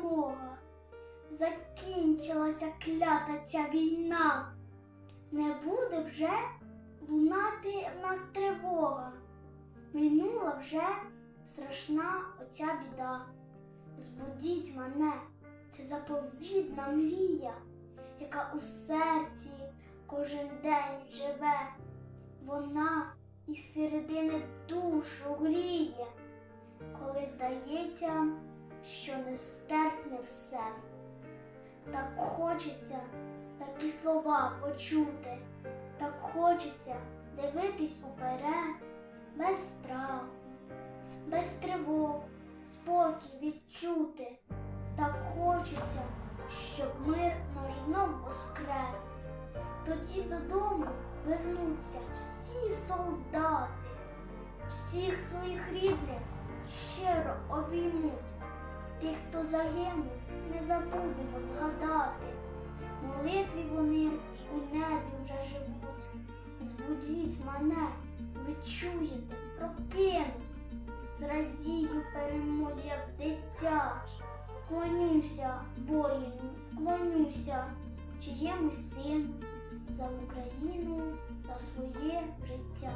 перемога. Закінчилася клята ця війна. Не буде вже лунати в нас тривога. Минула вже страшна оця біда. Збудіть мене, це заповідна мрія, яка у серці кожен день живе. Вона із середини душу гріє, коли здається, що нестерпне все. Так хочеться такі слова почути, так хочеться дивитись уперед, без страху, без тривог, спокій відчути. Так хочеться, щоб мир наш знов воскрес. Тоді додому вернуться всі солдати, всіх своїх рідних щиро обіймуть. Тих, хто загинув, не забудемо згадати. Молитві вони у небі вже живуть. Збудіть мене, ви чуєте, прокинусь, зрадію перемозі, як дитя. Вклонюся воїну, вклонюся чиємусь сину за Україну та своє життя.